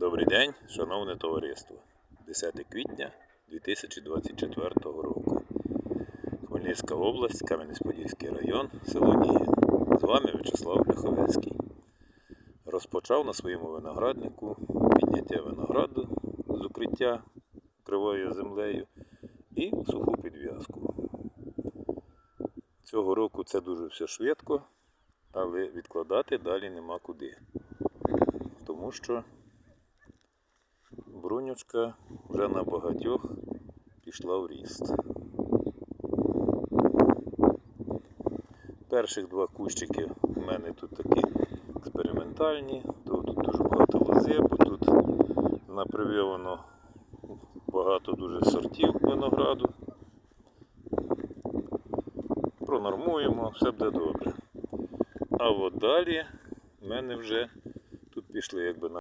Добрий день, шановне товариство. 10 квітня 2024 року. Хмельницька область, Кам'янець-Подільський район, село Ніє. З вами В'ячеслав Ляховецький. Розпочав на своєму винограднику підняття винограду з укриття кривою землею і суху підв'язку. Цього року це дуже все швидко, але відкладати далі нема куди. Тому що брунючка вже на багатьох пішла в ріст. Перших два кущики у мене тут такі експериментальні, тут дуже багато лози, бо тут наприв'явано багато дуже сортів винограду. Пронормуємо, все буде добре. А от далі в мене вже тут пішли якби на